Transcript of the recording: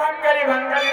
வங்கலி வங்கலி